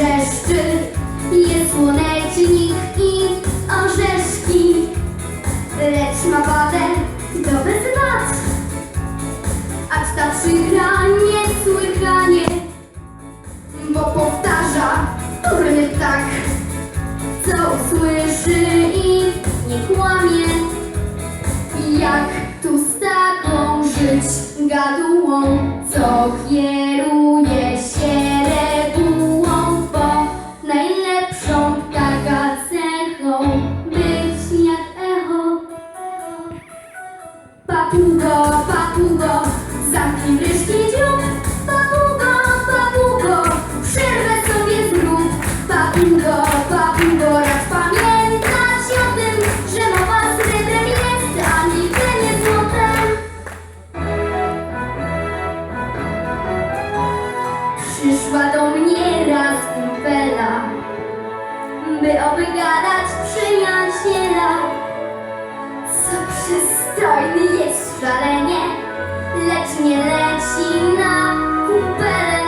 wrzeszczy. Jest słonecznik i orzeszki, lecz ma wadę to bez wad. Acz ta przykra niesłychanie, bo powtarza durny ptak, co usłyszy i nie kłamie. Jak tu z taką żyć gadułą, co kieruje Papugo, papugo, zamknij wreszcie dziób. Papugo, papugo, przerwę sobie zrób. Papugo, papugo, racz pamiętać o tym, że mowa srebrem jest, a nigdy nie złotem. Przyszła do mnie raz kumpela, by obygadać przyjaciela. Co przystojny jest szalenie, lecz nie leci na kumpelę.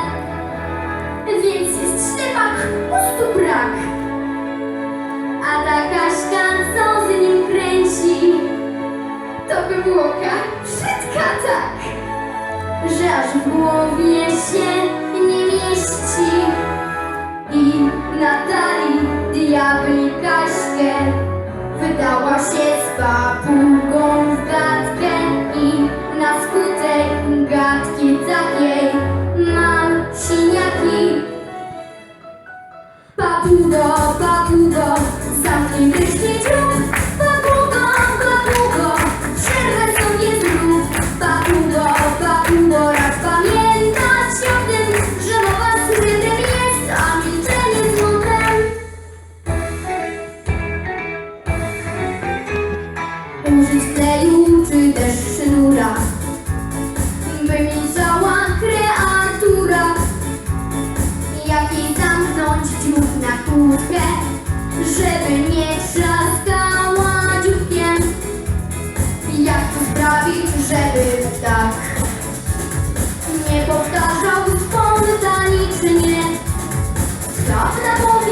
Więc jest ślepak, gustu brak. A ta Kaśka, co z nim kręci, to wywłoka brzydka tak, że aż w głowie się nie mieści. I na talii diabli Kaśkę Wydała się z papugą Papugo, papugo, zamknij wreszcie dziób Papugo, papugo, przerwę sobie zrób. Papugo, papugo, racz pamiętać o tym Że mowa srebrem jest, a milczenie złotem Użyć kleju czy też sznura powtarzał spontanicznie Prawda powiem wielki